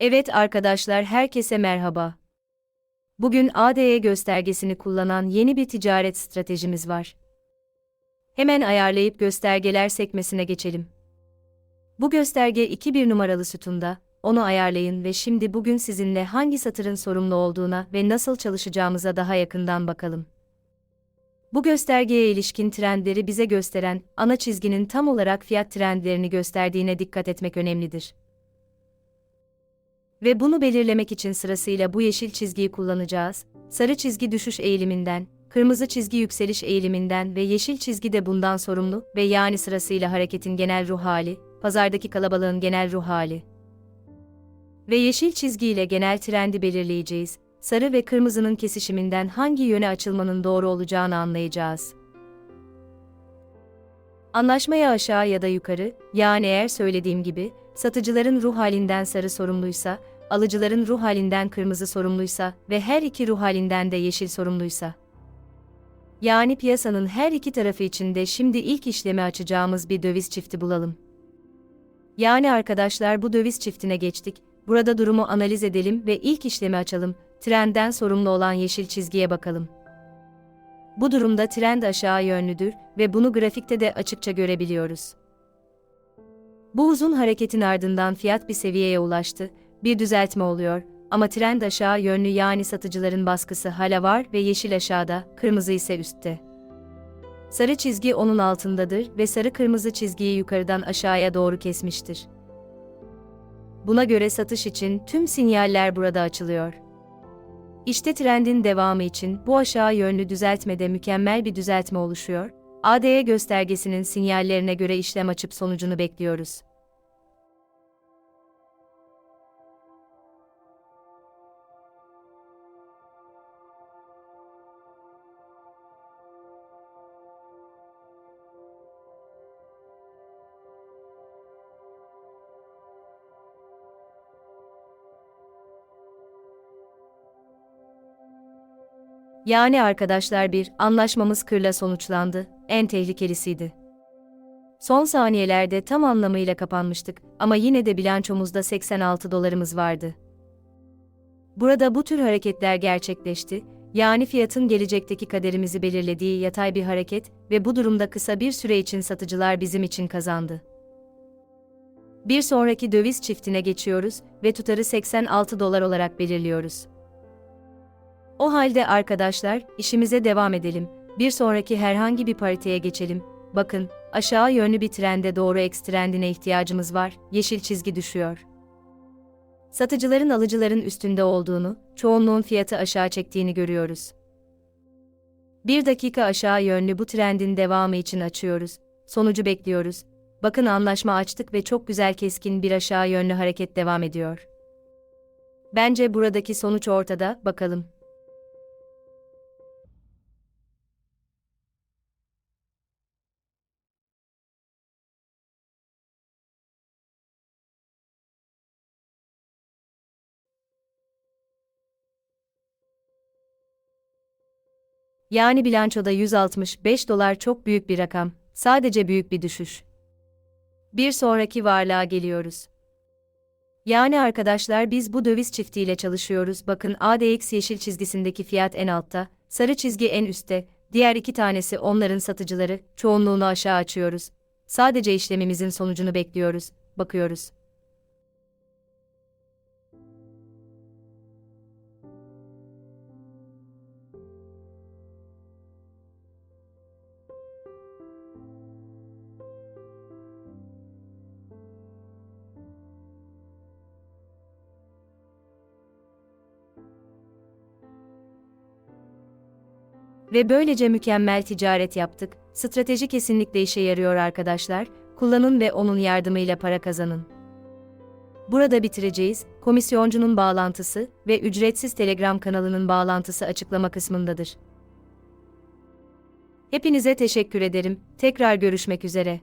Evet arkadaşlar herkese merhaba. Bugün ADE göstergesini kullanan yeni bir ticaret stratejimiz var. Hemen ayarlayıp göstergeler sekmesine geçelim. Bu gösterge 2-1 numaralı sütunda, onu ayarlayın ve şimdi bugün sizinle hangi satırın sorumlu olduğuna ve nasıl çalışacağımıza daha yakından bakalım. Bu göstergeye ilişkin trendleri bize gösteren ana çizginin tam olarak fiyat trendlerini gösterdiğine dikkat etmek önemlidir. Ve bunu belirlemek için sırasıyla bu yeşil çizgiyi kullanacağız. Sarı çizgi düşüş eğiliminden, kırmızı çizgi yükseliş eğiliminden ve yeşil çizgi de bundan sorumlu ve yani sırasıyla hareketin genel ruh hali, pazardaki kalabalığın genel ruh hali. Ve yeşil çizgi ile genel trendi belirleyeceğiz. Sarı ve kırmızının kesişiminden hangi yöne açılmanın doğru olacağını anlayacağız. Anlaşmaya aşağı ya da yukarı, yani eğer söylediğim gibi, satıcıların ruh halinden sarı sorumluysa, alıcıların ruh halinden kırmızı sorumluysa ve her iki ruh halinden de yeşil sorumluysa. Yani piyasanın her iki tarafı için de şimdi ilk işlemi açacağımız bir döviz çifti bulalım. Yani arkadaşlar bu döviz çiftine geçtik, burada durumu analiz edelim ve ilk işlemi açalım, trendden sorumlu olan yeşil çizgiye bakalım. Bu durumda trend aşağı yönlüdür ve bunu grafikte de açıkça görebiliyoruz. Bu uzun hareketin ardından fiyat bir seviyeye ulaştı, bir düzeltme oluyor ama trend aşağı yönlü yani satıcıların baskısı hala var ve yeşil aşağıda, kırmızı ise üstte. Sarı çizgi onun altındadır ve sarı kırmızı çizgiyi yukarıdan aşağıya doğru kesmiştir. Buna göre satış için tüm sinyaller burada açılıyor. İşte trendin devamı için bu aşağı yönlü düzeltmede mükemmel bir düzeltme oluşuyor. ADE göstergesinin sinyallerine göre işlem açıp sonucunu bekliyoruz. Yani arkadaşlar bir anlaşmamız kırla sonuçlandı. En tehlikelisiydi. Son saniyelerde tam anlamıyla kapanmıştık ama yine de bilançomuzda 86 dolarımız vardı. Burada bu tür hareketler gerçekleşti. Yani fiyatın gelecekteki kaderimizi belirlediği yatay bir hareket ve bu durumda kısa bir süre için satıcılar bizim için kazandı. Bir sonraki döviz çiftine geçiyoruz ve tutarı 86 dolar olarak belirliyoruz. O halde arkadaşlar, işimize devam edelim. Bir sonraki herhangi bir pariteye geçelim. Bakın, aşağı yönlü bir trende doğru X trendine ihtiyacımız var. Yeşil çizgi düşüyor. Satıcıların alıcıların üstünde olduğunu, çoğunluğun fiyatı aşağı çektiğini görüyoruz. Bir dakika aşağı yönlü bu trendin devamı için açıyoruz. Sonucu bekliyoruz. Bakın anlaşma açtık ve çok güzel keskin bir aşağı yönlü hareket devam ediyor. Bence buradaki sonuç ortada, bakalım. Yani bilançoda 165 dolar çok büyük bir rakam, sadece büyük bir düşüş. Bir sonraki varlığa geliyoruz. Yani arkadaşlar biz bu döviz çiftiyle çalışıyoruz. Bakın ADX yeşil çizgisindeki fiyat en altta, sarı çizgi en üstte, diğer iki tanesi onların satıcıları, çoğunluğunu aşağı açıyoruz. Sadece işlemimizin sonucunu bekliyoruz, bakıyoruz. Ve böylece mükemmel ticaret yaptık. Strateji kesinlikle işe yarıyor arkadaşlar. Kullanın ve onun yardımıyla para kazanın. Burada bitireceğiz. Komisyoncunun bağlantısı ve ücretsiz Telegram kanalının bağlantısı açıklama kısmındadır. Hepinize teşekkür ederim. Tekrar görüşmek üzere.